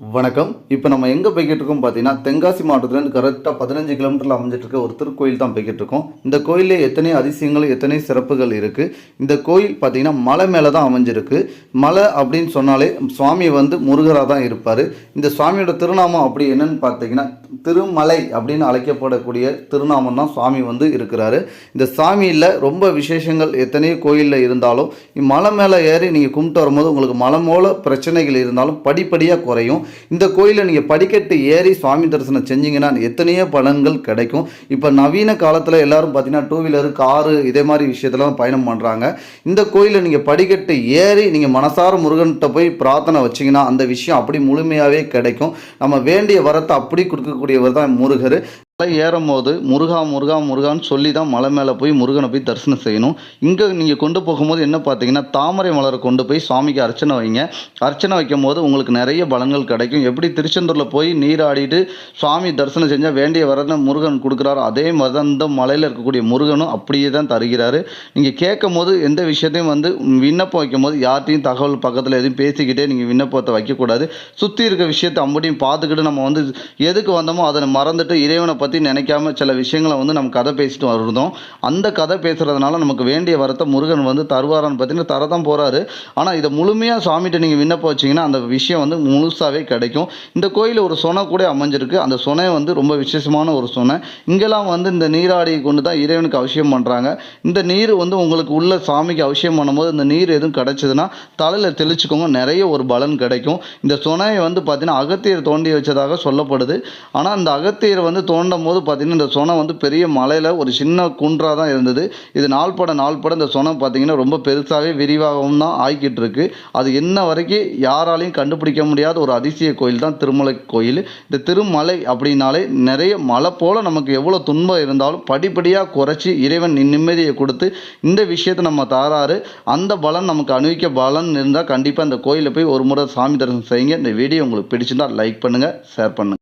வணக்கம். இப்போ நம்ம எங்கே போய்கிட்டு இருக்கோம் பார்த்தீங்கன்னா தென்காசி மாவட்டத்துலேருந்து கரெக்டாக பதினஞ்சு கிலோமீட்டரில் அமைஞ்சிட்டு இருக்க ஒரு திருக்கோயில் தான் போய்கிட்டு இருக்கோம். இந்த கோயிலில் எத்தனை அதிசயங்கள் எத்தனை சிறப்புகள் இருக்குது இந்த கோயில் பார்த்தீங்கன்னா மலை மேலே தான் அமைஞ்சிருக்கு. மலை அப்படின்னு சொன்னாலே சுவாமி வந்து முருகராக தான் இருப்பார். இந்த சுவாமியோட திருநாமம் அப்படி என்னன்னு பார்த்தீங்கன்னா திருமலை அப்படின்னு அழைக்கப்படக்கூடிய திருநாமம் தான் சுவாமி வந்து இருக்கிறாரு. இந்த சாமியில் ரொம்ப விசேஷங்கள் எத்தனையோ கோயிலில் இருந்தாலும் மலை மேலே ஏறி நீங்கள் கும்பிட்டு வரும்போது உங்களுக்கு மலை மூல பிரச்சனைகள் இருந்தாலும் படிப்படியாக குறையும். இந்த கோயிலில் நீங்கள் படிக்கட்டு ஏறி சுவாமி தரிசனம் செஞ்சீங்கன்னா எத்தனையோ பலன்கள் கிடைக்கும். இப்போ நவீன காலத்தில் எல்லாரும் பார்த்தீங்கன்னா டூ வீலரு காரு இதே மாதிரி விஷயத்தெல்லாம் பயணம் பண்ணுறாங்க இந்த கோயிலில் நீங்கள் படிக்கட்டு ஏறி நீங்கள் மனசார முருகன்கிட்ட போய் பிரார்த்தனை வச்சீங்கன்னா அந்த விஷயம் அப்படி முழுமையாகவே கிடைக்கும். நம்ம வேண்டிய வரத்தை அப்படி கொடுக்கக்கூடிய கொடுக்கக்கூடியவர் தான் முருகர். மலை ஏறும் போது முருகா முருகா முருகான்னு சொல்லி தான் மலை மேலே போய் முருகனை போய் தரிசனம் செய்யணும். இங்கே நீங்கள் கொண்டு போகும்போது என்ன பார்த்தீங்கன்னா தாமரை மலரை கொண்டு போய் சுவாமிக்கு அர்ச்சனை வைங்க. அர்ச்சனை வைக்கும் போது உங்களுக்கு நிறைய பலன்கள் கிடைக்கும். எப்படி திருச்செந்தூரில் போய் நீராடிட்டு சுவாமி தரிசனம் செஞ்சால் வேண்டிய வரனை முருகன் கொடுக்குறாரோ அதே மாதிரி தான் இந்த மலையில் இருக்கக்கூடிய முருகனும் அப்படியே தான் தருகிறாரு. நீங்கள் கேட்கும் போது எந்த விஷயத்தையும் வந்து விண்ணப்பம் வைக்கும் போது யார்ட்டையும் தகவல் பக்கத்தில் எதுவும் பேசிக்கிட்டே நீங்கள் விண்ணப்பத்தை வைக்கக்கூடாது. சுற்றி இருக்க விஷயத்தை அம்படியும் பார்த்துக்கிட்டு நம்ம வந்து எதுக்கு வந்தோமோ அதை மறந்துட்டு இறைவனை பற்றி நினைக்காம சில விஷயங்களை வந்து நம்ம கதை பேசிட்டு வருதோம் அந்த கதை பேசுகிறதுனால நமக்கு வேண்டிய வரத்தை முருகன் வந்து தருவாரான்னு பார்த்தீங்கன்னா தரதான் போகிறாரு ஆனால் இதை முழுமையாக சாமிகிட்ட நீங்கள் விண்ணப்பம் வச்சிங்கன்னா அந்த விஷயம் வந்து முழுசாகவே கிடைக்கும். இந்த கோயிலில் ஒரு சொனை கூட அமைஞ்சிருக்கு. அந்த சொனை வந்து ரொம்ப விசேஷமான ஒரு சொனை. இங்கெல்லாம் வந்து இந்த நீராடியை கொண்டு தான் இறைவனுக்கு அவசியம் பண்ணுறாங்க இந்த நீர் வந்து உங்களுக்கு உள்ள சாமிக்கு அவசியம் பண்ணும்போது இந்த நீர் எதுவும் கிடச்சிதுன்னா தலையில் தெளிச்சுக்கோங்க. நிறைய ஒரு பலன் கிடைக்கும். இந்த சொனையை வந்து பார்த்தீங்கன்னா அகத்தியர் தோண்டி வச்சதாக சொல்லப்படுது. ஆனால் அந்த அகத்தியர் வந்து தோண்ட தோண்டும் போது பார்த்தீங்கன்னா இந்த சொனை வந்து பெரிய மலையில் ஒரு சின்ன குன்றாக தான் இருந்தது. இது நாள்பட நாள்பட இந்த சொனை பார்த்தீங்கன்னா ரொம்ப பெருசாகவே விரிவாகவும் தான் ஆகிக்கிட்டு இருக்கு. அது என்ன வரைக்கும் யாராலையும் கண்டுபிடிக்க முடியாத ஒரு அதிசய கோயில் தான் திருமலை கோயில். இந்த திருமலை அப்படின்னாலே நிறைய மலை போல் நமக்கு எவ்வளோ துன்பம் இருந்தாலும் படிப்படியாக குறைச்சி இறைவன் நிம்மதியை கொடுத்து இந்த விஷயத்தை நம்ம தாராரு அந்த பலன் நமக்கு அணிவிக்க பலன் இருந்தால் கண்டிப்பாக இந்த கோயிலில் போய் ஒரு முறை சாமி தரிசனம் செய்யுங்க. இந்த வீடியோ உங்களுக்கு பிடிச்சிருந்தால் லைக் பண்ணுங்கள் ஷேர் பண்ணுங்கள்